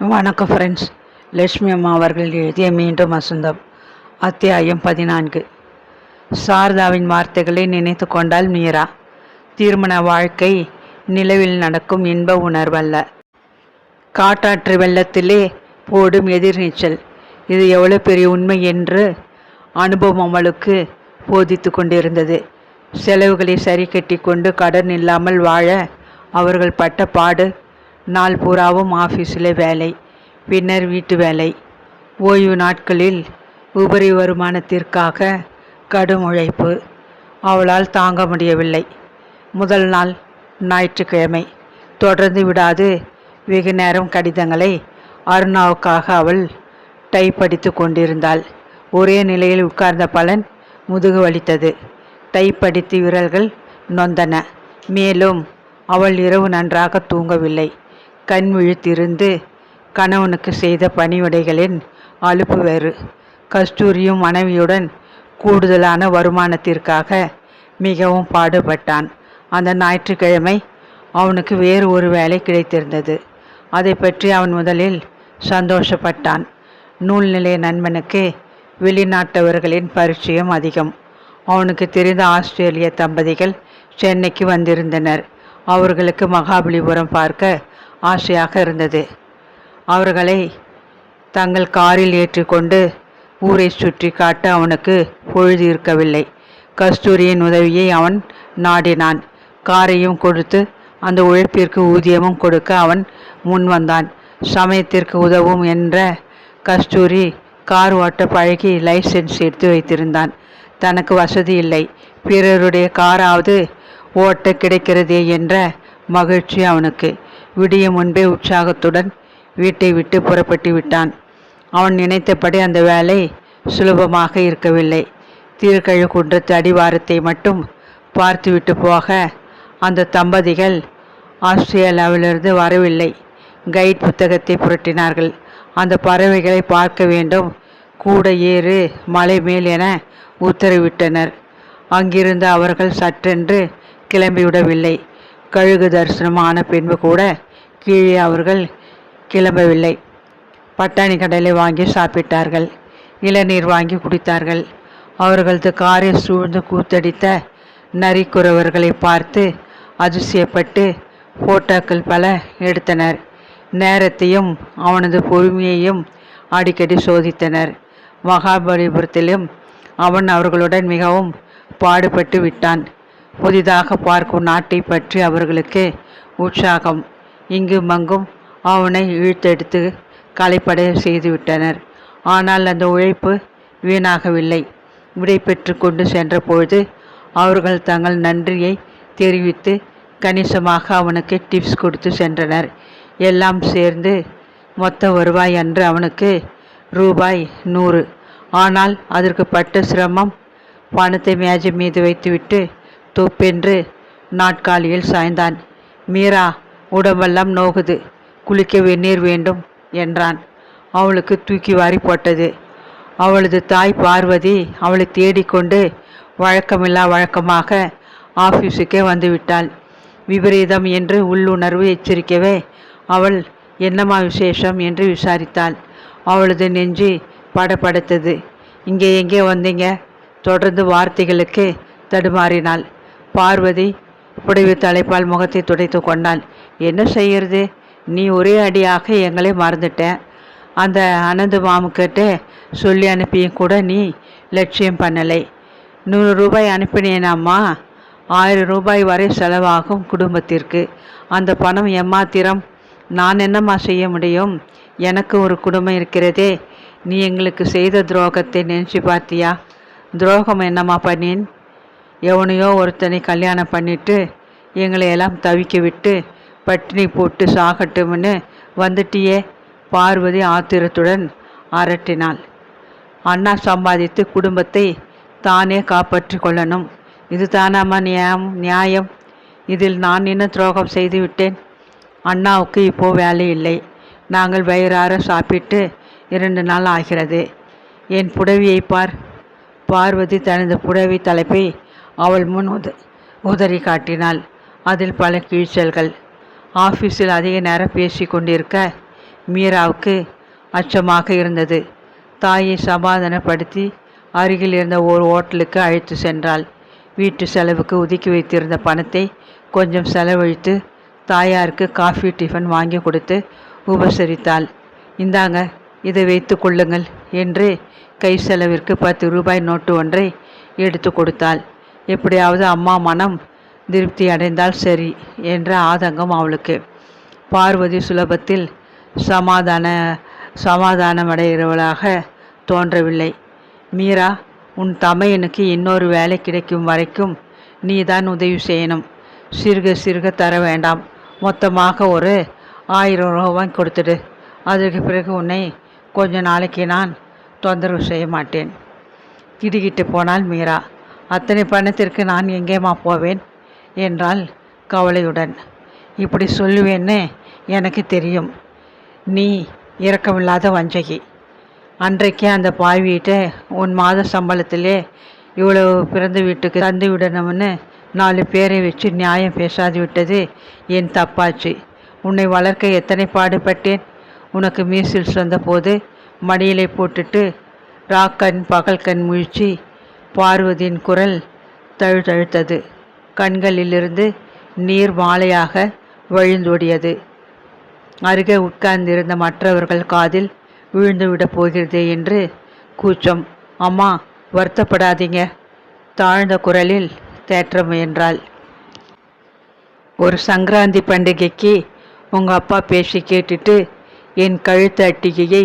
வணக்கம் ஃப்ரெண்ட்ஸ் லட்சுமி அம்மா அவர்கள் எழுதிய மீண்டும் வசந்தம் அத்தியாயம் பதினான்கு. சாரதாவின் வார்த்தைகளை நினைத்து கொண்டால் மீரா திருமண வாழ்க்கை நிலவில் நடக்கும் இன்ப உணர்வல்ல. காட்டாற்று வெள்ளத்திலே போடும் எதிர்நீச்சல் இது எவ்வளோ பெரிய உண்மை என்று அனுபவம் அவளுக்கு போதித்து கொண்டிருந்தது. செலவுகளை சரி கட்டி கொண்டு கடன் இல்லாமல் வாழ அவர்கள் பட்ட பாடு நாள் பூராவும் ஆஃபீஸில் வேலை பின்னர் வீட்டு வேலை. ஓய்வு நாட்களில் உபரி வருமானத்திற்காக கடும் உழைப்பு. அவளால் தாங்க முடியவில்லை. முதல் நாள் ஞாயிற்றுக்கிழமை. தொடர்ந்து விடாது வெகு நேரம் கடிதங்களை அருணாவுக்காக அவள் டைப் படித்து கொண்டிருந்தாள். ஒரே நிலையில் உட்கார்ந்த பலன் முதுகு வலித்தது. டைப் படித்து விரல்கள் நொந்தன. மேலும் அவள் இரவு நன்றாக தூங்கவில்லை. கண் விழித்திருந்து கணவனுக்கு செய்த பணிவிடைகளின் அலுப்பு வேறு கஸ்தூரியும் மனைவியுடன் கூடுதலான வருமானத்திற்காக மிகவும் பாடுபட்டான். அந்த ஞாயிற்றுக்கிழமை அவனுக்கு வேறு ஒரு வேலை கிடைத்திருந்தது. அதை பற்றி அவன் முதலில் சந்தோஷப்பட்டான். நூல் நிலைய நண்பனுக்கு வெளிநாட்டவர்களின் பரிச்சயம் அதிகம். அவனுக்கு தெரிந்த ஆஸ்திரேலிய தம்பதிகள் சென்னைக்கு வந்திருந்தனர். அவர்களுக்கு மகாபலிபுரம் பார்க்க ஆசையாக இருந்தது. அவர்களை தங்கள் காரில் ஏற்றிக்கொண்டு ஊரை சுற்றி காட்ட அவனுக்கு பொழுது இருக்கவில்லை. கஸ்தூரியின் உதவியை அவன் நாடினான். காரையும் கொடுத்து அந்த உழைப்பிற்கு ஊதியமும் கொடுக்க அவன் முன் வந்தான். சமயத்திற்கு உதவும் என்ற கஸ்தூரி கார் ஓட்ட பழகி லைசன்ஸ் எடுத்து வைத்திருந்தான். தனக்கு வசதி இல்லை. பிறருடைய காராவது ஓட்ட கிடைக்கிறதே என்ற மகிழ்ச்சி அவனுக்கு. விடிய முன்பே உற்சாகத்துடன் வீட்டை விட்டு புறப்பட்டு விட்டான். அவன் நினைத்தபடி அந்த வேலை சுலபமாக இருக்கவில்லை. குன்றத்து அடிவாரத்தை மட்டும் பார்த்துவிட்டு போக அந்த தம்பதிகள் ஆஸ்திரேலியாவிலிருந்து வரவில்லை. கைட் புத்தகத்தை புரட்டினார்கள். அந்த பறவைகளை பார்க்க வேண்டும். கூட ஏறு மலை மேல் என உத்தரவிட்டனர். அங்கிருந்து அவர்கள் சற்றென்று கிளம்பிவிடவில்லை. கழுகு தரிசனமான பின்பு கூட கீழே அவர்கள் கிளம்பவில்லை. பட்டாணி கடலை வாங்கி சாப்பிட்டார்கள். இளநீர் வாங்கி குடித்தார்கள். அவர்களது காரை சூழ்ந்து கூத்தடித்த நரிக்குறவர்களை பார்த்து அதிசயப்பட்டு போட்டோக்கள் பல எடுத்தனர். நேரத்தையும் அவனது பொறுமையையும் அடிக்கடி சோதித்தனர். மகாபலிபுரத்திலும் அவன் அவர்களுடன் மிகவும் பாடுபட்டு விட்டான். புதிதாக பார்க்கும் நாட்டை பற்றி அவர்களுக்கு உற்சாகம். இங்கும் அங்கும் அவனை இழுத்தெடுத்து களைப்பட செய்துவிட்டனர். ஆனால் அந்த உழைப்பு வீணாகவில்லை. விடை பெற்று கொண்டு சென்றபொழுது அவர்கள் தங்கள் நன்றியை தெரிவித்து கணிசமாக அவனுக்கு டிப்ஸ் கொடுத்து சென்றனர். எல்லாம் சேர்ந்து மொத்த வருவாய் அன்று அவனுக்கு ரூபாய் நூறு. ஆனால் அதற்கு பட்ட சிரமம் பணத்தை மேஜை மீது வைத்துவிட்டு தொப்பென்று நாட்காலியில் சாய்ந்தான். மீரா உடம்பெல்லாம் நோகுது. குளிக்க வெந்நீர் வேண்டும் என்றான். அவளுக்கு தூக்கி வாரி போட்டது. அவளது தாய் பார்வதி அவளை தேடிக்கொண்டு வழக்கமில்லா வழக்கமாக ஆஃபீஸுக்கே வந்துவிட்டாள். விபரீதம் என்று உள்ளுணர்வு எச்சரிக்கவே அவள் என்னம்மா விசேஷம் என்று விசாரித்தாள். அவளது நெஞ்சு படப்படுத்தது இங்கே எங்கே வந்தீங்க? தொடர்ந்து வார்த்தைகளுக்கு தடுமாறினாள். பார்வதி புடவை தலைப்பால் முகத்தை துடைத்து கொண்டாள். என்ன செய்யறது? நீ ஒரே அடியாக எங்களை மறந்துட்டேன் அந்த அனந்து மாமுக்கிட்ட சொல்லி அனுப்பியும் கூட நீ லட்சியம் பண்ணலை. நூறு ரூபாய் அனுப்பினேனாம்மா. ஆயிரம் ரூபாய் வரை செலவாகும் குடும்பத்திற்கு. அந்த பணம் எம்மாத்திரம் நான் என்னம்மா செய்ய முடியும்? எனக்கு ஒரு குடும்பம் இருக்கிறதே. நீ எங்களுக்கு செய்த துரோகத்தை நினச்சி பார்த்தியா? துரோகம் என்னம்மா பண்ணின்? எவனையோ ஒருத்தனை கல்யாணம் பண்ணிட்டு எங்களை எல்லாம் தவிக்க விட்டு பட்டினி போட்டு சாகட்டும்னு வந்துட்டியே பார்வதி ஆத்திரத்துடன் அரட்டினாள். அண்ணா சம்பாதித்து குடும்பத்தை தானே காப்பாற்றி கொள்ளணும். இது தானாமா நியாயம் நியாயம்? இதில் நான் என்ன துரோகம் செய்துவிட்டேன் அண்ணாவுக்கு இப்போ வேலை இல்லை. நாங்கள் வயிறார சாப்பிட்டு இரண்டு நாள் ஆகிறது. என் புடவியை பார். பார்வதி தனது புடவி தலைப்பை அவள் முன் உத உதறி காட்டினாள். அதில் பல கீழ்ச்சல்கள். ஆஃபீஸில் அதிக நேரம் பேசி கொண்டிருக்க மீராவுக்கு அச்சமாக இருந்தது. தாயை சமாதானப்படுத்தி அருகில் இருந்த ஒரு ஹோட்டலுக்கு அழைத்து சென்றாள். வீட்டு செலவுக்கு ஒதுக்கி வைத்திருந்த பணத்தை கொஞ்சம் செலவழித்து தாயாருக்கு காஃபி டிஃபன் வாங்கி கொடுத்து உபசரித்தாள். இந்தாங்க இதை வைத்து கொள்ளுங்கள் என்று கை செலவிற்கு பத்து ரூபாய் நோட்டு ஒன்றை எடுத்து கொடுத்தாள். எப்படியாவது அம்மா மனம் திருப்தி அடைந்தால் சரி என்ற ஆதங்கம் அவளுக்கு. பார்வதி சுலபத்தில் சமாதான சமாதானமடைகிறவளாக தோன்றவில்லை. மீரா உன் தமையனுக்கு இன்னொரு வேலை கிடைக்கும் வரைக்கும் நீ தான் உதவி செய்யணும். சிறுக சிறுக தர வேண்டாம். மொத்தமாக ஒரு ஆயிரம் ரூபாய் கொடுத்துடு. அதற்கு பிறகு உன்னை கொஞ்ச நாளைக்கு நான் தொந்தரவு செய்ய மாட்டேன் திடுகிட்டு போனால் மீரா அத்தனை பணத்திற்கு நான் எங்கேம்மா போவேன்? என்றால் கவலையுடன். இப்படி சொல்லுவேன்னு எனக்கு தெரியும். நீ இரக்கமில்லாத வஞ்சகி. அன்றைக்கே அந்த பாய் உன் மாத சம்பளத்திலே இவ்வளவு பிறந்த வீட்டுக்கு தந்து விடணும்னு நாலு பேரை வச்சு நியாயம் பேசாது விட்டது என் தப்பாச்சு. உன்னை வளர்க்க எத்தனை பாடுபட்டேன்? உனக்கு மீசில்ஸ் வந்தபோது மடியிலை போட்டுட்டு ராக்கண் பகல் கண் முழிச்சு பார்வதியின் குரல் தழுதழுத்தது. கண்களிலிருந்து நீர் மாலையாக வழிந்தோடியது. அருகே உட்கார்ந்திருந்த மற்றவர்கள் காதில் விழுந்துவிடப் போகிறதே என்று கூச்சம். அம்மா வருத்தப்படாதீங்க. தாழ்ந்த குரலில் தேற்ற முயன்றாள் ஒரு சங்கராந்தி பண்டிகைக்கு உங்கள் அப்பா பேசி கேட்டுட்டு என் கழுத்து அட்டிகையை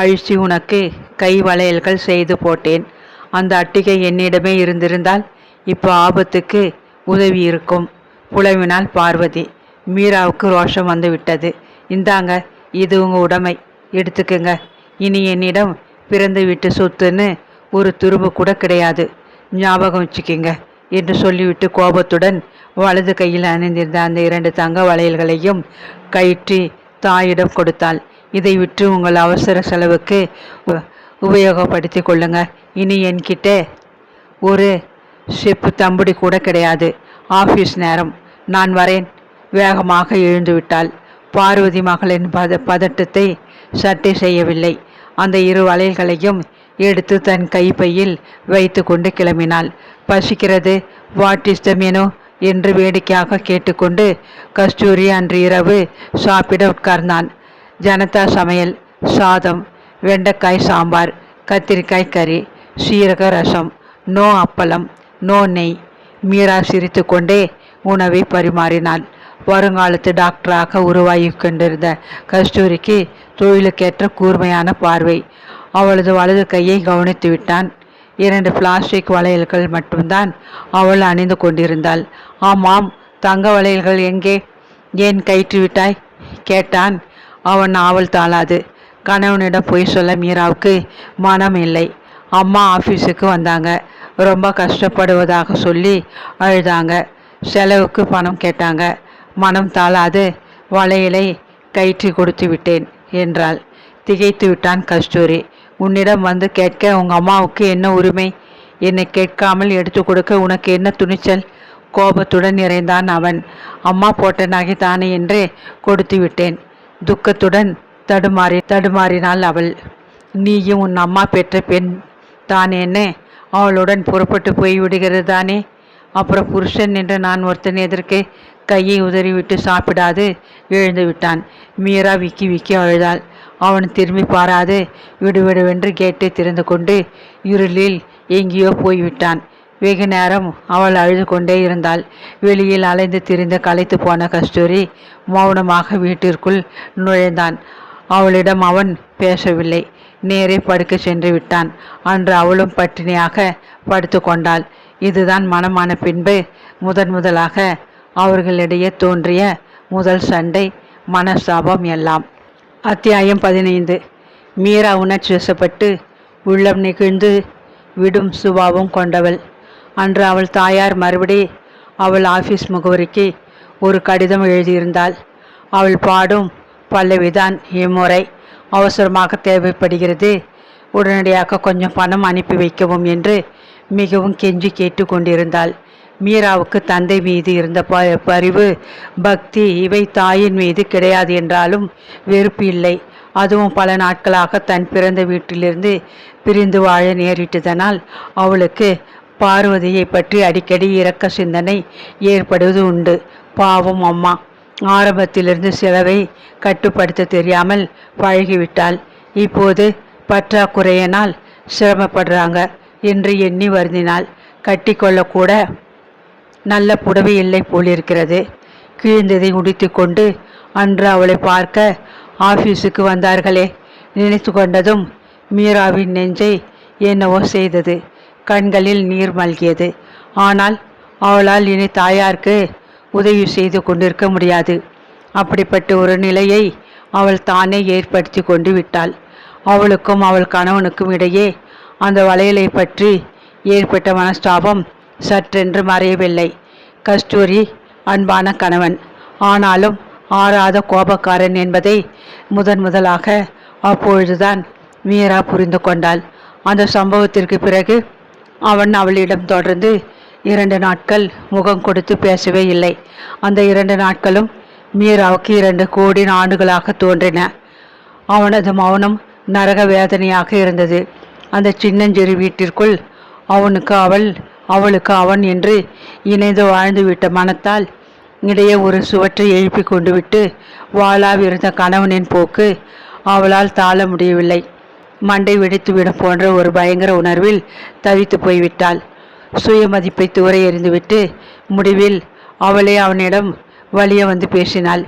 அழிச்சு உனக்கு கை வளையல்கள் செய்து போட்டேன். அந்த அட்டிகை என்னிடமே இருந்திருந்தால் இப்போ ஆபத்துக்கு உதவி இருக்கும் புலவினால் பார்வதி மீராவுக்கு ரோஷம் வந்து விட்டது இந்தாங்க இது உங்கள் உடைமை. எடுத்துக்கங்க. இனி என்னிடம் பிறந்து விட்டு சொத்துன்னு ஒரு துரும்பு கூட கிடையாது. ஞாபகம் வச்சுக்கிங்க என்று சொல்லிவிட்டு கோபத்துடன் வலது கையில் அணிந்திருந்த அந்த இரண்டு தங்க வளையல்களையும் கயிற்றி தாயிடம் கொடுத்தாள். இதை விற்று உங்கள் அவசர செலவுக்கு உபயோகப்படுத்தி கொள்ளுங்க. இனி என்கிட்ட ஒரு செப்பு தம்புடி கூட கிடையாது. ஆஃபீஸ் நேரம். நான் வரேன். வேகமாக எழுந்துவிட்டாள் பார்வதி மகளின் பத பதட்டத்தை சட்டை செய்யவில்லை. அந்த இரு வளையல்களையும் எடுத்து தன் கைப்பையில் வைத்து கொண்டு கிளம்பினாள். பசிக்கிறது? What is the menu? என்று வேடிக்கையாக கேட்டுக்கொண்டு கஸ்தூரி அன்று இரவு சாப்பிட உட்கார்ந்தான். ஜனதா சமையல் சாதம் வெண்டைக்காய் சாம்பார் கத்திரிக்காய் கறி சீரக ரசம் நோ அப்பளம் நோ நெய் மீரா சிரித்து கொண்டே உணவை பரிமாறினாள். வருங்காலத்து டாக்டராக உருவாகி கொண்டிருந்த கஸ்தூரிக்கு தொழிலுக்கேற்ற கூர்மையான பார்வை. அவளது வலது கையை கவனித்து விட்டான். இரண்டு பிளாஸ்டிக் வளையல்கள் மட்டும்தான் அவள் அணிந்து கொண்டிருந்தாள். ஆமாம் தங்க வளையல்கள் எங்கே? ஏன் கயிற்று விட்டாய்? கேட்டான். அவன் ஆவல் தாளாது. கணவனிடம் பொய் சொல்ல மீராவுக்கு மனம் இல்லை அம்மா ஆஃபீஸுக்கு வந்தாங்க. ரொம்ப கஷ்டப்படுவதாக சொல்லி அழுதாங்க. செலவுக்கு பணம் கேட்டாங்க. மனம் தாளாது வளையலை கயிற்றி கொடுத்து விட்டேன் என்றாள். திகைத்து விட்டான் கஸ்தூரி. உன்னிடம் வந்து கேட்க உங்கள் அம்மாவுக்கு என்ன உரிமை? என்னை கேட்காமல் எடுத்து கொடுக்க உனக்கு என்ன துணிச்சல்? கோபத்துடன் நிறைந்தான் அவன். அம்மா போட்ட நகை தானே என்று கொடுத்து விட்டேன். துக்கத்துடன் தடுமாறி தடுமாறினாள் அவள். நீயும் உன் அம்மா பெற்ற பெண் தானேன்னு அவளுடன் புறப்பட்டு போய் விடுகிறது தானே? அப்புறம் புருஷன் என்று நான் ஒருத்தன் எதற்கு கையை உதறிவிட்டு சாப்பிடாது? எழுந்து விட்டான். மீரா விக்கி விக்கி அழுதாள். அவன் திரும்பி பாராது. விடுவிடுவென்று கேட்டை திறந்து கொண்டு இருளில் எங்கேயோ போய்விட்டான். வெகு நேரம் அவள் அழுது கொண்டே இருந்தாள். வெளியில் அலைந்து திரிந்து களைத்து போன கஸ்தூரி மௌனமாக வீட்டிற்குள் நுழைந்தான். அவளிடம் அவன் பேசவில்லை. நேரே படுக்க சென்று விட்டான். அன்று அவளும் பட்டினியாக படுத்து கொண்டாள். இதுதான் மனமான பின்பு. முதன் முதலாக அவர்களிடையே தோன்றிய முதல் சண்டை மனஸ்தாபம் எல்லாம். அத்தியாயம் பதினைந்து. மீரா உணர்ச்சி வசப்பட்டு உள்ளம் நெகிழ்ந்து விடும் சுபாவம் கொண்டவள். அன்று அவள் தாயார் மறுபடி அவள் ஆஃபீஸ் முகவரிக்கு ஒரு கடிதம் எழுதியிருந்தாள். அவள் பாடும் பல்லவிதான் இம்முறை. அவசரமாக தேவைப்படுகிறது. உடனடியாக கொஞ்சம் பணம் அனுப்பி வைக்கவும் என்று மிகவும் கெஞ்சி கேட்டு கொண்டிருந்தாள் மீராவுக்கு தந்தை மீது இருந்த ப பரிவு பக்தி இவை தாயின் மீது கிடையாது என்றாலும் வெறுப்பு இல்லை. அதுவும் பல நாட்களாக தன் பிறந்த வீட்டிலிருந்து பிரிந்து வாழ நேரிட்டதனால் அவளுக்கு பார்வதியை பற்றி அடிக்கடி இரக்க சிந்தனை ஏற்படுவது உண்டு. பாவம் அம்மா. ஆரம்பத்திலிருந்து செலவை கட்டுப்படுத்த தெரியாமல் பழகிவிட்டாள். இப்போது பற்றாக்குறையினால் சிரமப்படுறாங்க என்று எண்ணி வருந்தினால் கட்டிக்கொள்ளக்கூட நல்ல புடவை இல்லை போலிருக்கிறது. கிழிந்ததை உடித்து கொண்டு அன்று அவளை பார்க்க ஆபீஸுக்கு வந்தார்களே. நினைத்து கொண்டதும் மீராவின் நெஞ்சை என்னவோ செய்தது. கண்களில் நீர் மல்கியது. ஆனால் அவளால் இனி தாயாருக்கு உதவி செய்து கொண்டிருக்க முடியாது. அப்படிப்பட்ட ஒரு நிலையை அவள் தானே ஏற்படுத்தி கொண்டு விட்டாள். அவளுக்கும் அவள் கணவனுக்கும் இடையே அந்த வளையலை பற்றி ஏற்பட்ட மனஸ்தாபம் சற்றென்று மறையவில்லை. கஸ்தூரி அன்பான கணவன் ஆனாலும் ஆறாத கோபக்காரன் என்பதை முதன் முதலாக அப்பொழுதுதான் மீரா புரிந்து கொண்டாள். அந்த சம்பவத்திற்கு பிறகு அவன் அவளிடம் தொடர்ந்து இரண்டு நாட்கள் முகம் கொடுத்து பேசவே இல்லை. அந்த இரண்டு நாட்களும் மீராவுக்கு இரண்டு கோடி ஆண்டுகளாக தோன்றின. அவனது மௌனம் நரக வேதனையாக இருந்தது. அந்த சின்னஞ்சிறு வீட்டிற்குள் அவனுக்கு அவள் அவளுக்கு அவன் என்று இணைந்து வாழ்ந்துவிட்ட மனத்தால் இடையே ஒரு சுவற்றை எழுப்பி கொண்டு விட்டு வாளாவிருந்த கணவனின் போக்கு அவளால் தாழ முடியவில்லை. மண்டை வெடித்துவிடும் போன்ற ஒரு பயங்கர உணர்வில் தவித்து போய்விட்டாள். சுயமதிப்பை தூர எறிந்துவிட்டு முடிவில் அவளே அவனிடம் வழிய வந்து பேசினாள்.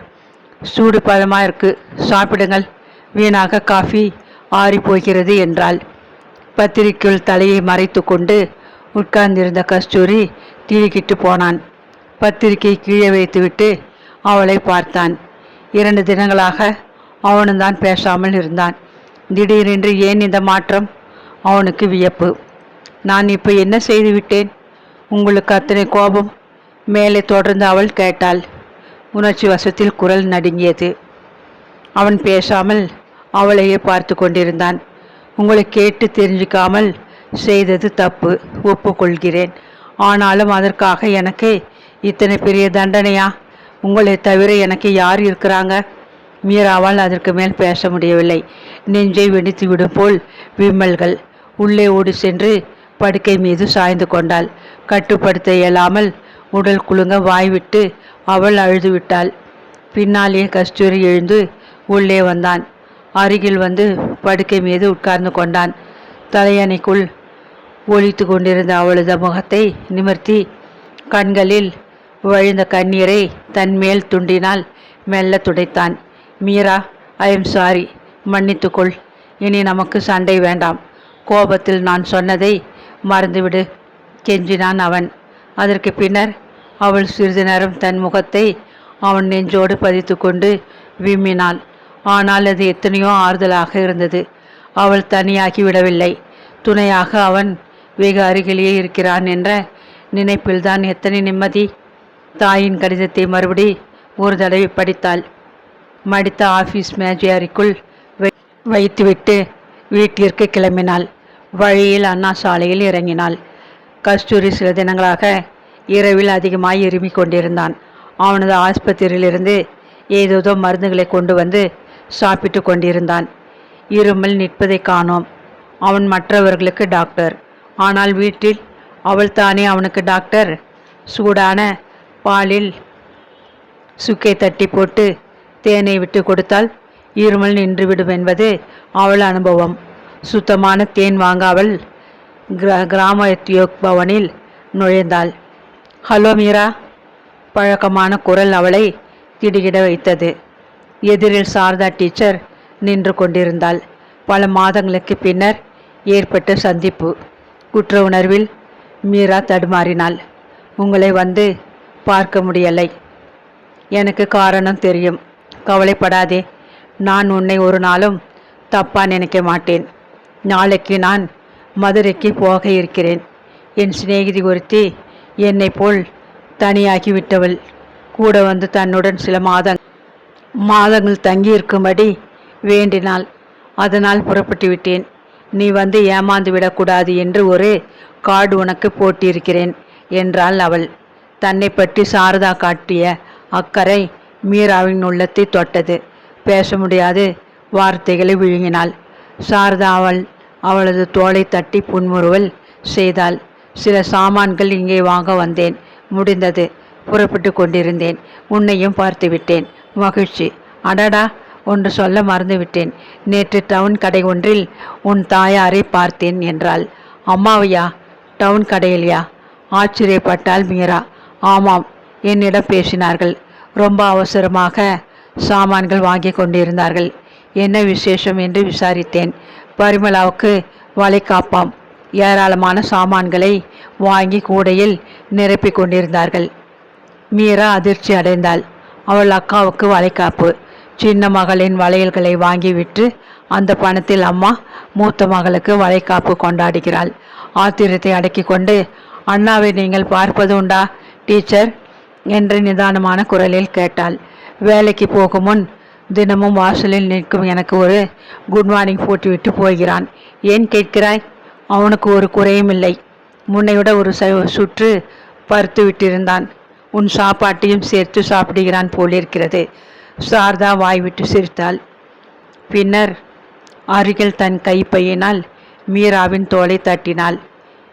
சூடு பதமாக இருக்கு சாப்பிடுங்கள் வீணாக காஃபி ஆறி போகிறது என்றாள். பத்திரிக்கையுள் தலையை மறைத்து கொண்டு உட்கார்ந்திருந்த கஸ்தூரி திடுக்கிட்டு போனான். பத்திரிக்கை கீழே வைத்துவிட்டு அவளை பார்த்தான். இரண்டு தினங்களாக அவனும் தான் பேசாமல் இருந்தான். திடீரென்று ஏன் இந்த மாற்றம்? அவனுக்கு வியப்பு. நான் இப்போ என்ன செய்து விட்டேன்? உங்களுக்கு அத்தனை கோபம்? மேலே தொடர்ந்து அவள் கேட்டாள். உணர்ச்சி வசத்தில் குரல் நடுங்கியது. அவன் பேசாமல் அவளையே பார்த்து கொண்டிருந்தான். உங்களை கேட்டு தெரிஞ்சுக்காமல் செய்தது தப்பு. ஒப்புக்கொள்கிறேன். ஆனாலும் அதற்காக எனக்கு இத்தனை பெரிய தண்டனையா? உங்களை தவிர எனக்கு யார் இருக்கிறாங்க? மீராவால் அதற்கு மேல் பேச முடியவில்லை. நெஞ்சை வெடித்து விடும் போல் விம்மல்கள் உள்ளே ஓடி சென்று படுக்கை மீது சாய்ந்து கொண்டாள். கட்டுப்படுத்த இயலாமல் உடல் குலுங்க வாய்விட்டு அவள் அழுது விட்டாள் பின்னாலே கஸ்தூரி எழுந்து உள்ளே வந்தான். அருகில் வந்து படுக்கை மீது உட்கார்ந்து கொண்டான். தலையணைக்குள் ஒழித்து கொண்டிருந்த அவளது முகத்தை நிமிர்த்தி கண்களில் வழிந்த கண்ணீரை தன்மேல் துண்டினால் மெல்ல துடைத்தான். மீரா ஐ எம் சாரி மன்னித்துக்கொள். இனி நமக்கு சண்டை வேண்டாம். கோபத்தில் நான் சொன்னதை மறந்துவிடு கெஞ்சினான் அவன். அதற்கு பின்னர் அவள் சிறிது நேரம் தன் முகத்தை அவன் நெஞ்சோடு பதித்து கொண்டு விம்மினாள். ஆனால் அது எத்தனையோ ஆறுதலாக இருந்தது. அவள் தனியாகி விடவில்லை. துணையாக அவன் வெகு அருகிலேயே இருக்கிறான் என்ற நினைப்பில்தான் எத்தனை நிம்மதி. தாயின் கடிதத்தை மறுபடி ஒரு தடவை படித்தாள். மடித்த ஆஃபீஸ் மேஜியாரிக்குள் வை- வைத்துவிட்டு வீட்டிற்கு கிளம்பினாள். வழியில் அண்ணா சாலையில் இறங்கினாள். கஸ்தூரி சில தினங்களாக இரவில் அதிகமாய் இருமிக் கொண்டிருந்தான். அவனது ஆஸ்பத்திரியிலிருந்து ஏதேதோ மருந்துகளை கொண்டு வந்து சாப்பிட்டு கொண்டிருந்தான். இருமல் நிற்பதை காணோம். அவன் மற்றவர்களுக்கு டாக்டர். ஆனால் வீட்டில் அவள் தானே அவனுக்கு டாக்டர். சூடான பாலில் சுக்கை தட்டி போட்டு தேனை விட்டு கொடுத்தால் இருமல் நின்றுவிடும் என்பது அவள் அனுபவம். சுத்தமான தேன் வாங்க அவள் கிரா கிராம யோக் பவனில் நுழைந்தாள். ஹலோ மீரா பழக்கமான குரல் அவளை திடுகிட வைத்தது. எதிரில் சாரதா டீச்சர் நின்று கொண்டிருந்தாள். பல மாதங்களுக்கு பின்னர் ஏற்பட்ட சந்திப்பு. குற்ற உணர்வில் மீரா தடுமாறினாள். உங்களை வந்து பார்க்க முடியலை. எனக்கு காரணம் தெரியும். கவலைப்படாதே. நான் உன்னை ஒரு நாளும் தப்பா நினைக்க மாட்டேன். நாளைக்கு நான் மதுரைக்கு போக இருக்கிறேன். என் சிநேகிதி ஒருத்தி என்னை போல் தனியாகி விட்டவள் கூட வந்து தன்னுடன் சில மாத மாதங்கள் தங்கியிருக்கும்படி வேண்டினாள். அதனால் புறப்பட்டு விட்டேன். நீ வந்து ஏமாந்து விடக்கூடாது என்று ஒரு கார்டு உனக்கு போட்டியிருக்கிறேன் என்றாள் அவள். தன்னை பற்றி சாரதா காட்டிய அக்கறை மீராவின் உள்ளத்தை தொட்டது. பேச முடியாது. வார்த்தைகளை விழுங்கினாள். சாரதா அவள் அவளது தோலை தட்டி புன்முறுவல் செய்தாள். சில சாமான்கள் இங்கே வாங்க வந்தேன். முடிந்தது. புறப்பட்டு கொண்டிருந்தேன். உன்னையும் பார்த்து விட்டேன். மகிழ்ச்சி. அடடா! ஒன்று சொல்ல மறந்துவிட்டேன் நேற்று டவுன் கடை ஒன்றில் உன் தாயாரை பார்த்தேன் என்றாள். அம்மாவையா? டவுன் கடையிலையா? ஆச்சரியப்பட்டால் மீரா. ஆமாம். என்னிடம் பேசினார்கள். ரொம்ப அவசரமாக சாமான்கள் வாங்கி கொண்டிருந்தார்கள். என்ன விசேஷம் என்று விசாரித்தேன். பரிமளாவுக்கு வளைகாப்பாம் ஏராளமான சாமான்களை வாங்கி கூடையில் நிரப்பிக் கொண்டிருந்தார்கள். மீரா அதிர்ச்சி அடைந்தாள். அவள் அக்காவுக்கு வளைகாப்பு சின்ன மகளின் வளையல்களை வாங்கி விற்று அந்த பணத்தில் அம்மா மூத்த மகளுக்கு வளைகாப்பு கொண்டாடுகிறாள். ஆத்திரத்தை அடக்கி கொண்டு அண்ணாவை நீங்கள் பார்ப்பது உண்டா டீச்சர்? என்று நிதானமான குரலில் கேட்டாள். வேலைக்கு போகும் முன் தினமும் வாசலில் நிற்கும் எனக்கு ஒரு குட் மார்னிங் போட்டுவிட்டு போகிறான். ஏன் கேட்கிறாய்? அவனுக்கு ஒரு குறையும் இல்லை. முன்னைவிட ஒரு ச- சுற்று பருத்து விட்டிருந்தான். உன் சாப்பாட்டையும் சேர்த்து சாப்பிடுகிறான் போலிருக்கிறது. சாரதா வாய்விட்டு சிரித்தாள். பின்னர் அருகில் தன் கைப்பையினால் மீராவின் தோலை தட்டினாள்.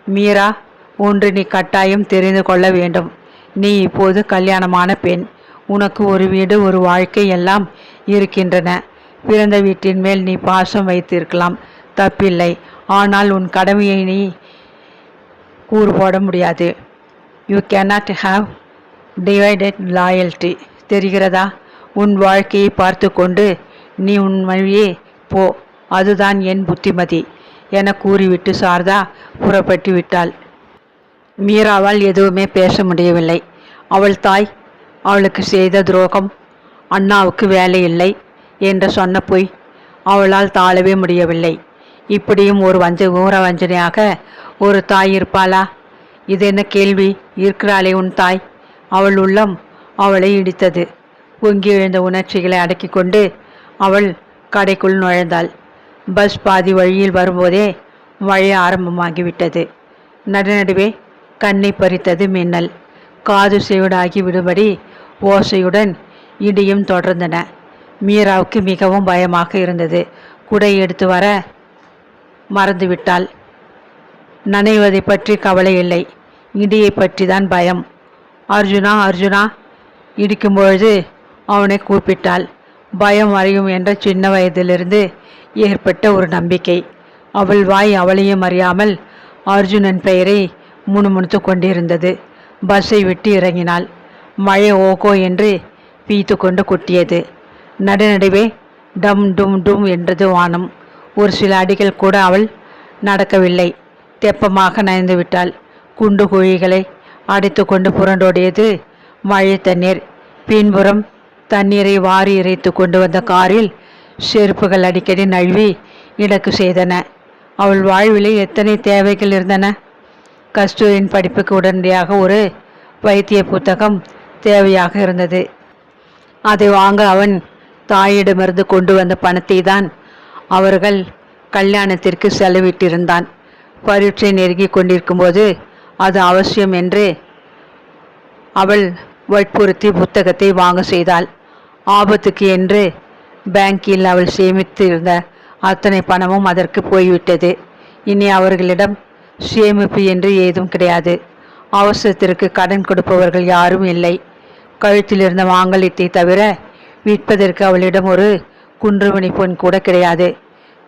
மீரா ஒன்று நீ கட்டாயம் தெரிந்து கொள்ள வேண்டும். நீ இப்போது கல்யாணமான பெண். உனக்கு ஒரு வீடு ஒரு வாழ்க்கை எல்லாம் இருக்கின்றன. பிறந்த வீட்டின் மேல் நீ பாசம் வைத்திருக்கலாம். தப்பில்லை. ஆனால் உன் கடமையை நீ கூறு போட முடியாது. You cannot have divided loyalty தெரிகிறதா? உன் வாழ்க்கையை பார்த்து கொண்டு நீ உன் வழியே போ. அதுதான் என் புத்திமதி. என கூறிவிட்டு சாரதா புறப்பட்டு விட்டாள் மீராவால் எதுவுமே பேச முடியவில்லை. அவள் தாய் அவளுக்கு செய்த துரோகம் அண்ணாவுக்கு வேலை இல்லை என்று சொன்ன பொய் அவளால் தாழவே முடியவில்லை. இப்படியும் ஒரு வஞ்ச ஊர வஞ்சனையாக ஒரு தாய் இருப்பாளா? இது என்ன கேள்வி? இருக்கிறாளே உன் தாய். அவள் உள்ளம் அவளை இடித்தது. பொங்கி எழுந்த உணர்ச்சிகளை அடக்கி கொண்டு அவள் கடைக்குள் நுழைந்தாள். பஸ் பாதி வழியில் வரும்போதே மழை ஆரம்பமாகிவிட்டது. நடுநடுவே கண்ணை பறித்தது மின்னல். காது செவிடாகி விடுபடி ஓசையுடன் இடியும் தொடர்ந்தன. மீராவுக்கு மிகவும் பயமாக இருந்தது. குடை எடுத்து வர மறந்துவிட்டாள். நனைவதை பற்றி கவலை இல்லை. இடியை பற்றி தான் பயம். அர்ஜுனா அர்ஜுனா இடிக்கும்பொழுது அவனை கூப்பிட்டாள். பயம் அறியும் என்ற சின்ன வயதிலிருந்து ஏற்பட்ட ஒரு நம்பிக்கை. அவள் வாய் அவளையும் அறியாமல் அர்ஜுனன் பெயரை முணுமுணுத்து கொண்டிருந்தது. பஸ்ஸை விட்டு இறங்கினாள். மழை ஓகோ என்று பீத்து கொண்டு கொட்டியது. நடுநடுவே டம் டும் டும் என்றது வானம். ஒரு சில அடிகள் கூட அவள் நடக்கவில்லை. தெப்பமாக நனைந்து விட்டாள். குண்டு குழிகளை அடித்து கொண்டு புரண்டோடியது மழை தண்ணீர். பின்புறம் தண்ணீரை வாரி இறைத்து கொண்டு வந்த காரில் செருப்புகள் அடிக்கடி நழுவி இடக்கு செய்தன. அவள் வாழ்விலே எத்தனை தேவைகள் இருந்தன? கஸ்தூரின் படிப்புக்கு உடனடியாக ஒரு வைத்திய புத்தகம் தேவையாக இருந்தது. அதை வாங்க அவன் தாயிடமிருந்து கொண்டு வந்த பணத்தை தான் அவர்கள் கல்யாணத்திற்கு செலவிட்டிருந்தான். பரீட்சை நெருங்கிக் கொண்டிருக்கும்போது அது அவசியம் என்று அவள் வற்புறுத்தி புத்தகத்தை வாங்க செய்தாள். ஆபத்துக்கு என்று பேங்கில் அவள் சேமித்திருந்த அத்தனை பணமும் அதற்கு போய்விட்டது. இனி அவர்களிடம் சேமிப்பு என்று ஏதும் கிடையாது. அவசரத்திற்கு கடன் கொடுப்பவர்கள் யாரும் இல்லை. கழுத்தில் இருந்த மாங்கல்யத்தை தவிர விற்பதற்கு அவளிடம் ஒரு குன்றுமணி பொன் கூட கிடையாது.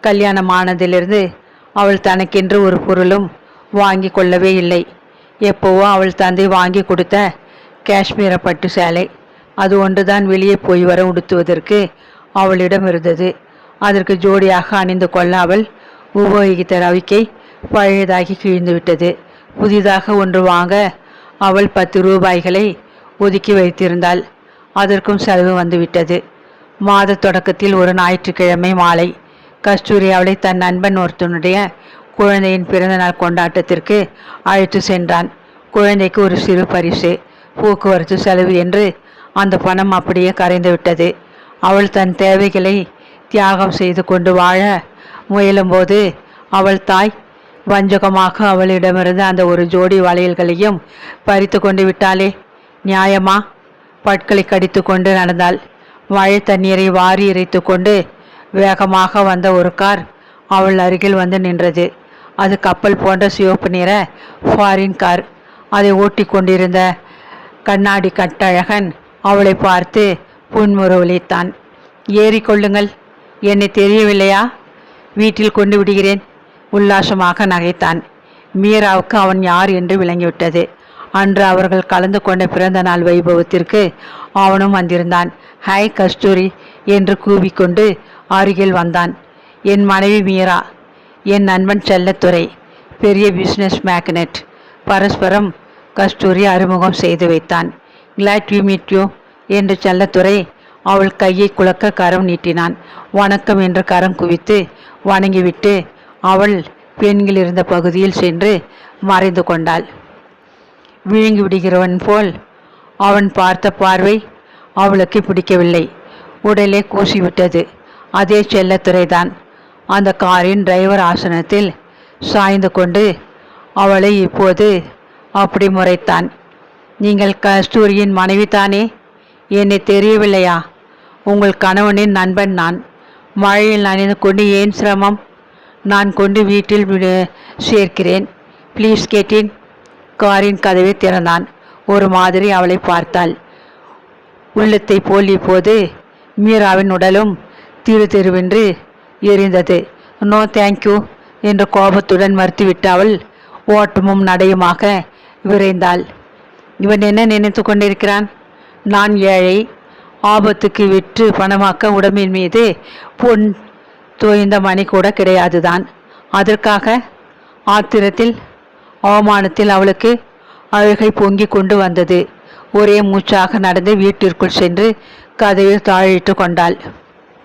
கல்யாணம் ஆனதிலிருந்து அவள் தனக்கென்று ஒரு பொருளும் வாங்கி கொள்ளவே இல்லை. எப்போவோ அவள் தந்தை வாங்கி கொடுத்த காஷ்மீர பட்டு சேலை அது ஒன்றுதான் வெளியே போய் வர உடுத்துவதற்கு அவளிடம் இருந்தது. அதற்கு ஜோடியாக அணிந்து கொள்ள அவள் உபயோகித்த ரவிக்கை பழையதாகி கிழிந்துவிட்டது. புதிதாக ஒன்று வாங்க அவள் பத்து ரூபாய்களை ஒதுக்கி வைத்திருந்தாள். அதற்கும் செலவு வந்துவிட்டது. மாத தொடக்கத்தில் ஒரு ஞாயிற்றுக்கிழமை மாலை கஸ்தூரி அவளை தன் நண்பன் ஒருத்தனுடைய குழந்தையின் பிறந்தநாள் கொண்டாட்டத்திற்கு அழைத்து சென்றான். குழந்தைக்கு ஒரு சிறு பரிசு போக்குவரத்து செலவு என்று அந்த பணம் அப்படியே கரைந்து விட்டது. அவள் தன் தேவைகளை தியாகம் செய்து கொண்டு வாழ முயலும்போது அவள் தாய் வஞ்சகமாக அவளிடமிருந்து அந்த ஒரு ஜோடி வளையல்களையும் பறித்து கொண்டு விட்டாளே. நியாயமா? பட்களை கடித்து கொண்டு நடந்தாள். மழை தண்ணீரை வாரி இறைத்து கொண்டு வேகமாக வந்த ஒரு கார் அவள் அருகில் வந்து நின்றது. அது கப்பல் போன்ற சிவப்பு நிற ஃபாரின் கார். அதை ஓட்டி கொண்டிருந்த கண்ணாடி கட்டழகன் அவளை பார்த்து புன்முறுவலித்தான் ஏறிக்கொள்ளுங்கள் என்னை தெரியவில்லையா? வீட்டில் கொண்டு விடுகிறேன். உல்லாசமாக நகைத்தான். மீராவுக்கு அவன் யார்? என்று விளங்கிவிட்டது. அன்று அவர்கள் கலந்து கொண்ட பிறந்த நாள் வைபவத்திற்கு அவனும் வந்திருந்தான். ஹாய் கஸ்தூரி என்று கூவிக்கொண்டு அருகில் வந்தான். என் மனைவி மீரா என் நண்பன் செல்லத்துறை பெரிய பிஸ்னஸ் மேக்னெட் பரஸ்பரம் கஸ்தூரி அறிமுகம் செய்து வைத்தான். கிளாட் யூ மீட் யூ என்று செல்லத்துறை அவள் கையை குலக்க கரம் நீட்டினான். வணக்கம் என்று கரம் குவித்து வணங்கிவிட்டு அவள் பெண்கள் இருந்த பகுதியில் சென்று மறைந்து கொண்டாள். விழுங்கி விடுகிறவன் போல் அவன் பார்த்த பார்வை அவளுக்கு பிடிக்கவில்லை. உடலே கூசிவிட்டது. அதே செல்லத்துறைதான். அந்த காரின் டிரைவர் ஆசனத்தில் சாய்ந்து கொண்டு அவளை இப்போது அப்படி முறைத்தான். நீங்கள் கஸ்தூரியின் மனைவிதானே என்னை தெரியவில்லையா? உங்கள் கணவனின் நண்பன் நான். மழையில் நனைந்து கொண்டு ஏன் சிரமம்? நான் கொண்டு வீட்டில் விடு- சேர்க்கிறேன். ப்ளீஸ் கேட்டேன் காரின் கதவை திறந்தான். ஒரு மாதிரி அவளை பார்த்தாள். உள்ளத்தை போல் இப்போது மீராவின் உடலும் திரு திருவென்று எரிந்தது. நோ தேங்க்யூ என்று கோபத்துடன் மறுத்துவிட்டு அவள் ஓட்டமும் நடையுமாக விரைந்தாள். இவன் என்ன நினைத்து கொண்டிருக்கிறான்? நான் ஏழை ஆபத்துக்கு விற்று பணமாக்க உடம்பின் மீது பொன் தோய்ந்த மணி கூட கிடையாதுதான். அதற்காக ஆத்திரத்தில் அவமானத்தில் அவளுக்கு அழுகை பொங்கிக் கொண்டு வந்தது. ஒரே மூச்சாக நடந்து வீட்டிற்குள் சென்று கதவில் தாழிட்டு கொண்டாள்.